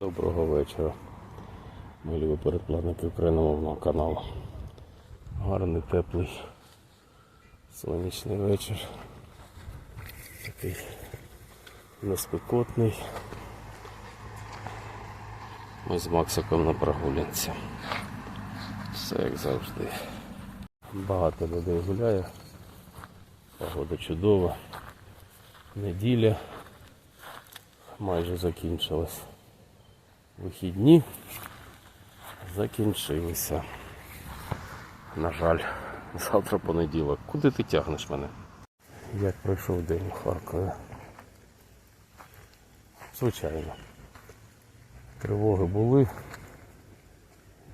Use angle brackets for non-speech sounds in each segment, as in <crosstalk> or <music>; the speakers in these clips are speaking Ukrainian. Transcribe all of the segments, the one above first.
Доброго вечора. Мої любі переплатники україномовного каналу. Гарний теплий сонячний вечір. Такий неспекотний. Ми з Максиком на прогулянці. Все як завжди. Багато людей гуляє. Погода чудова. Неділя майже закінчилась. Вихідні закінчилися. На жаль, завтра понеділок. Куди ти тягнеш мене? Як пройшов день у Харкові? Звичайно. Тривоги були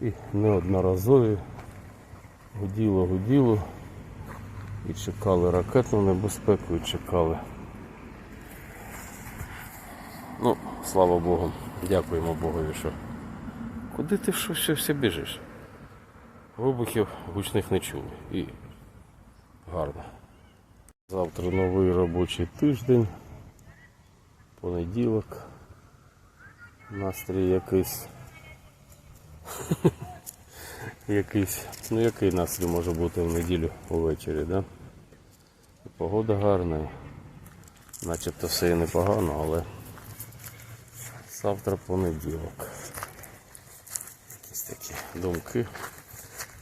і неодноразові. Гуділо, гуділо. І чекали ракетну небезпеку, і чекали. Ну, слава Богу, дякуємо Богові, що. Куди ти що ще все біжиш? Вибухів гучних не чули. І гарно. Завтра новий робочий тиждень. Понеділок. Настрій якийсь. <laughs> якийсь. Ну який настрій може бути в неділю увечері, да? Погода гарна. Начебто все і непогано, але завтра понеділок. Якісь такі думки.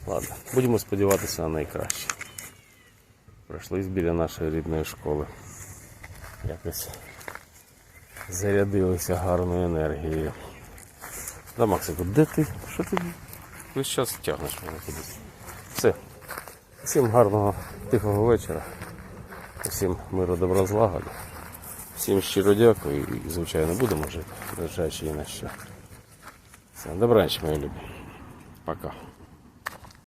Ладно, будемо сподіватися на найкраще. Пройшлись біля нашої рідної школи. Якось зарядилися гарною енергією. Да, Максику, де ти? Що ти весь час тягнеш мене кудись? Все. Всім гарного тихого вечора. Всім миру добра злагоди. Всім щиро дякую і, звичайно, будемо жити, незважаючи і на що. Все, добраніч, мої любі. Пока.